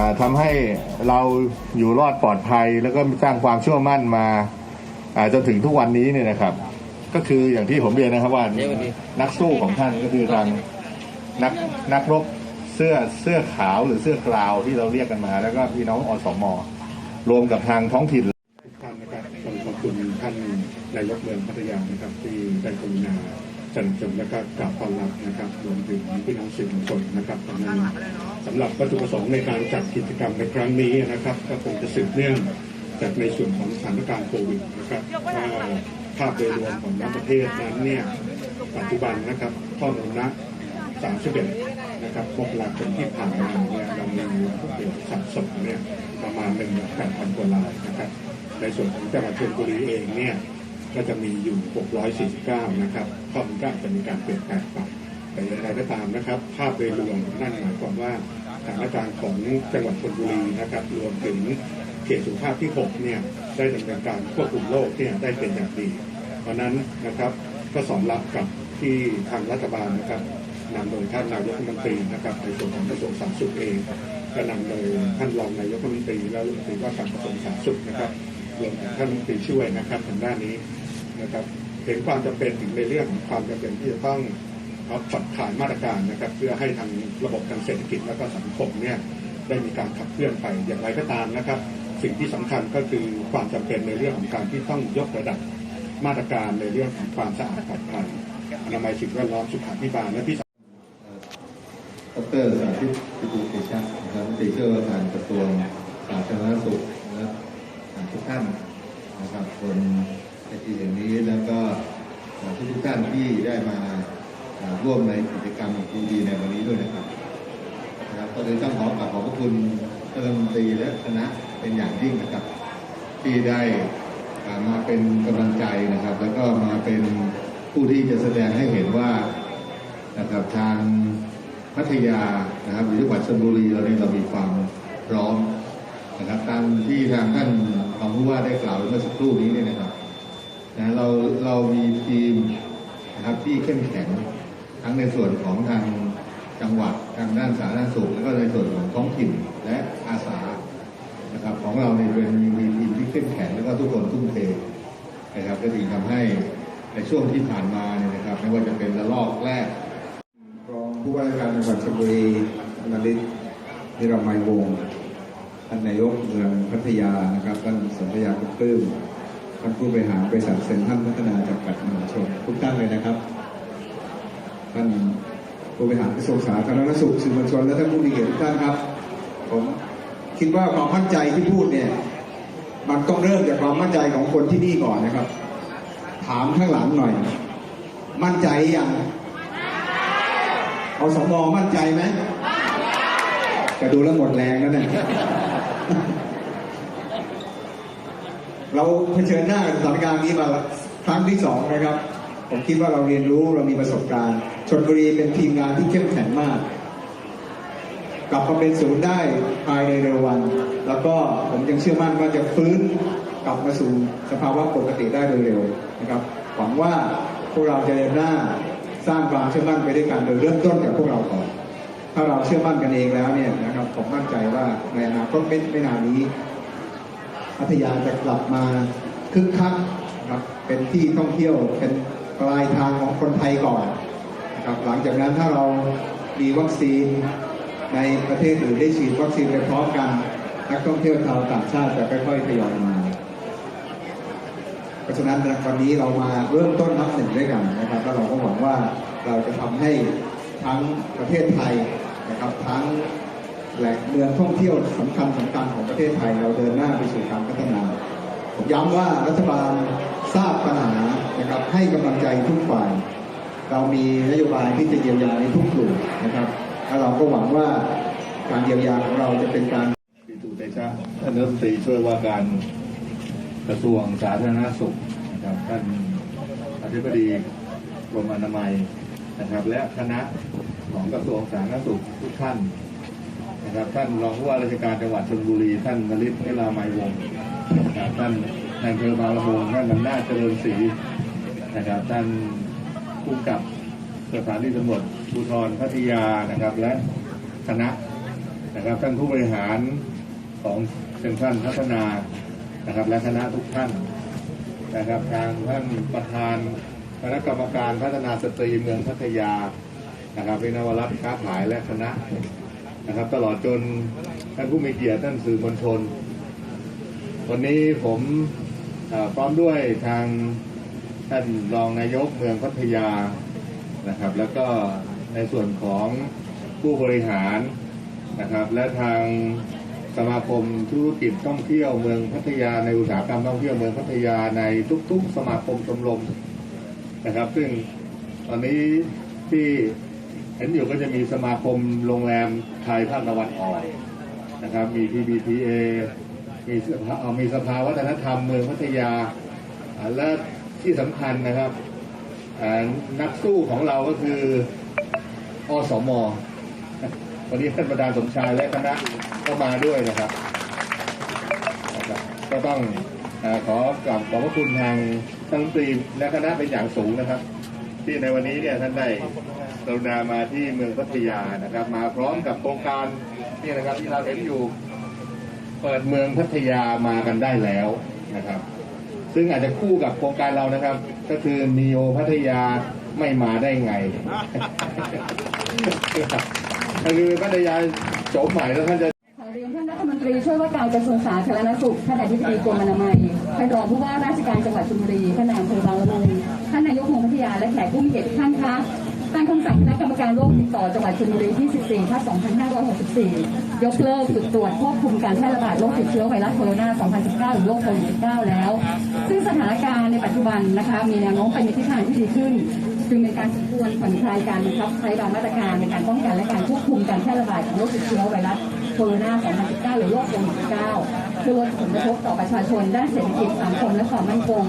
อ่าทำให้เราอยู่รอดปลอดภัย แล้วก็สร้างความเชื่อมั่นมาอาจนถึงทุกวันนี้เนี่ยนะครับ ก็คืออย่างที่ผมเรียนนะครับว่านักสู้ของท่านก็คือทางนักนักรบเสื้อเสื้อขาวหรือเสื้อกราวที่เราเรียกกันมา แล้วก็พี่น้องอสมรวมกับทางท้องถิ่นท่านนะครับต้องขอบคุณท่านนายกเมืองพัทยานะครับที่ได้กรุณา จันจมและก็กราบต้อนรับนะครับรวมถึงพี่น้องสื่อมวลชนนะครับตอนนั้นสำหรับวัตถุประสงค์ในการจัดกิจกรรมในครั้งนี้นะครับ ก็คงจะสืบเนื่องจากในส่วนของสถานการณ์โควิดนะครับว่าภาพโดยรวมของประเทศนั้นเนี่ยปัจจุบันนะครับข้อมูลนะ31นะครับมกราคมที่ผ่านมาเนี่ยเรามีผู้ป่วยสะสมเนี่ยประมาณ1 8 0 0 0กว่ารายนะครับ ในส่วนของจังหวัดชลบุรีเองเนี่ย ก็จะมีอยู่ 649 นะครับ ข้อมูลก็อาจะมีการเปลี่ยนแปลงไปแต่อย่างไรก็ตามนะครับ ภาพโดยรวมนั่นหมายความว่าสถานการณ์ของจังหวัดชลบุรีนะครับ รวมถึงเขตสุขภาพที่ 6 เนี่ย ได้ดำเนินการควบคุมโรคเนี่ยได้เป็นอย่างดี เพราะนั้นนะครับก็สอดรับกับที่ทางรัฐบาลนะครับนำโดยท่านนายกรัฐมนตรีนะครับในส่วนของกระทรวงสาธารณสุขเองก็นำโดยท่านรองนายกรัฐมนตรีและรัฐมนตรีว่าการกระทรวงสาธารณสุขนะครับรวมถึงท่านรัฐมนตรีช่วยนะครับทางด้านนี้ นะครับเห็นความจำเป็นถึงในเรื่องของความจำเป็นที่จะต้องเอาผ่อนคลายมาตรการนะครับ เพื่อให้ทางระบบทางเศรษฐกิจและก็สังคมเนี่ยได้มีการขับเคลื่อนไปอย่างไรก็ตามนะครับ สิ่งที่สำคัญก็คือความจำเป็นในเรื่องของการที่ต้องยกระดับมาตรการในเรื่องของความสะอาดปลอดภัยอนามัยสิ่งแวดล้อมสุขาภิบาลและที่ดรสาธิตปิตุเตชะนะครับรัฐมนตรีช่วยว่าการกระทรวงสาธารณสุขและทุกท่านนะครับคน ในที่แห่งนี้แล้วก็ทุกทุกท่านที่ได้มาร่วมในกิจกรรมของดีในวันนี้ด้วยนะครับนะครับก็เลยต้องขอกราบขอบพระคุณท่านรัฐมนตรีและคณะเป็นอย่างยิ่งนะครับ ที่ได้มาเป็นกำลังใจนะครับ แล้วก็มาเป็นผู้ที่จะแสดงให้เห็นว่านะครับทางพัทยานะครับหรือจังหวัดชลบุรีเราเนี่ยเรามีความพร้อมนะครับตามที่ทางท่านรองผู้ว่าได้กล่าวเมื่อสักครู่นี้เนี่ยนะครับ นะเราเรามีทีมนะครับที่เข้มแข็งทั้งในส่วนของทางจังหวัดทางด้านสาธารณสุขแล้วก็ในส่วนของท้องถิ่นและอาสานะครับของเราเนี่ยเป็นมีทีมที่เข้มแข็งแล้วก็ทุกคนทุ่มเทนะครับก็ถึงทำให้ในช่วงที่ผ่านมาเนี่ยนะครับ ไม่ว่าจะเป็นระลอกแรกรองผู้ว่าราชการจังหวัดชลบุรีนริศนิรมัยวงศ์ท่านนายกเมืองพัทยานะครับท่านสนธยาคุณปลื้ม ท่านผู้บริหารบริษัทเซ็นทรัลพัฒนาจำกัดมหาชนทุกท่านเลยนะครับท่านผู้บริหารกระทรวงสาธารณสุขสื่อมวลชนและท่านผู้มีเกียรติทุกท่านครับ ผมคิดว่าความมั่นใจที่พูดเนี่ย มันต้องเริ่มจากความมั่นใจของคนที่นี่ก่อนนะครับ ถามข้างหลังหน่อย มั่นใจยังเอาสมอมั่นใจไหมแต่ดูแล้วหมดแรงแล้วเนี่ย เราเผชิญหน้ากับสถานการณ์นี้มาครั้งที่สองนะครับ ผมคิดว่าเราเรียนรู้เรามีประสบการณ์ชนบุรีเป็นทีมงานที่เข้มแข็งมาก กลับมาเป็นศูนย์ได้ภายในเร็ววัน แล้วก็ผมยังเชื่อมั่นว่าจะฟื้นกลับมาสู่สภาวะปกติได้โดยเร็วนะครับหวังว่าพวกเราจะเดินหน้าสร้างความเชื่อมั่นไปด้วยกันโดยเริ่มต้นจากพวกเราก่อน ถ้าเราเชื่อมั่นกันเองแล้วเนี่ยนะครับผมมั่นใจว่าในอนาคตไม่ไม่นานนี้ พัทยาจะกลับมาคึกคักครับเป็นที่ท่องเที่ยวเป็นปลายทางของคนไทยก่อนนะครับหลังจากนั้นถ้าเรามีวัคซีนในประเทศอื่นได้ฉีดวัคซีนไปพร้อมกัน นักท่องเที่ยวชาวต่างชาติจะค่อยๆทยอยมา เพราะฉะนั้นวันนี้เรามาเริ่มต้นนับหนึ่งด้วยกันนะครับแล้วเราก็หวังว่าเราจะทำให้ทั้งประเทศไทยนะครับทั้ง หล่งเมืองท่องเที่ยวสำคัญสำคัญของประเทศไทยเราเดินหน้าไปสู่การพัฒนา ผมย้ำว่ารัฐบาลทราบปัญหานะครับให้กำลังใจทุกฝ่าย เรามีนโยบายที่จะเยียวยาในทุกกลุ่มนะครับและเราก็หวังว่าการเยียวยาของเราจะเป็นการปิตุเตชะท่านรัฐมนตรีช่วยว่าการกระทรวงสาธารณสุขนะครับท่านอธิบดีกรมอนามัยนะครับ และคณะของกระทรวงสาธารณสุขทุกท่าน นะครับท่านรองผู้ว่าราชการจังหวัดชลบุรี ท่านนริศเวลาไมยวงศ์นะครับท่านนายอำเภอบางละมุงท่านนำหน้าจเจริญศรีนะครับท่านผู้กับสถานีตำรวจภูธรพัทยานะครับ และคณะนะครับท่านผู้บริหารของเซ็นทรัลพัฒนานะครับ และคณะทุกท่านนะครับทางท่านประธานคณะกรรมการพัฒนาสตรีเมืองพัทยานะครับวินวรัตน์ค้าขายและคณะ นะครับ ตลอดจนท่านผู้มีเกียรติท่านสื่อมวลชน วันนี้ผมพร้อมด้วยทางท่านรองนายกเมืองพัทยานะครับ แล้วก็ในส่วนของผู้บริหารนะครับ และทางสมาคมธุรกิจท่องเที่ยวเมืองพัทยาในอุตสาหกรรมท่องเที่ยวเมืองพัทยาในทุก ๆ สมาคมชมรมนะครับ ซึ่งตอนนี้ที่ เห็นอยู่ก็จะมีสมาคมโรงแรมไทยภาคตะวันออกนะครับ มี PBTA มีสภาเอ่อมีสภาวัฒนธรรมเมืองพัทยา และที่สำคัญนะครับนักสู้ของเราก็คืออสมวันนี้ท่านประธานสมชายและคณะก็มาด้วยนะครับ ก็ต้องอขอกราบขอบพระคุณทางท่านรัฐมนตรีและคณะเป็นอย่างสูงนะครับ ที่ในวันนี้เนี่ยท่านได้ รุณามาที่เมืองพัทยานะครับ มาพร้อมกับโครงการนี่นะครับที่เราเห็นอยู่เปิดเมืองพัทยามากันได้แล้วนะครับ ซึ่งอาจจะคู่กับโครงการเรานะครับ ก็คือนีโอพัทยาไม่มาได้ไงคือพัทยาโฉมใหม่แล้วท่านจะเรียนท่านรัฐมนตรีช่วยว่าการกระทรวงสาธารณสุขท่านอธิบดีกรมอนามัยท่านรองผู้ว่าราชการจังหวัดชลบุรีท่านนายอำเภอบางละมุงท่านนายกเมืองพัทยาและแขกผู้มีเกียรติทุกท่านคะ ตามคำสั่งคณะกรรมการโรคติดต่อจังหวัดชลบุรีที่14ทับ2564 ยกเลิกจุดตรวจควบคุมการแพร่ระบาดโรคติดเชื้อไวรัสโคโรนา 2019 หรือโรคโควิด -19 แล้ว ซึ่งสถานการณ์ในปัจจุบันนะคะ มีแนวโน้มไปในทิศทางที่ดีขึ้น จึงเป็นการควรผ่อนคลายการบังคับใช้บางมาตรการในการป้องกันและการควบคุมการแพร่ระบาดของโรคติดเชื้อไวรัสโคโรนา 2019 หรือโรคโควิด -19 เพื่อลดผลกระทบต่อประชาชนด้านเศรษฐกิจสังคมและความมั่นคง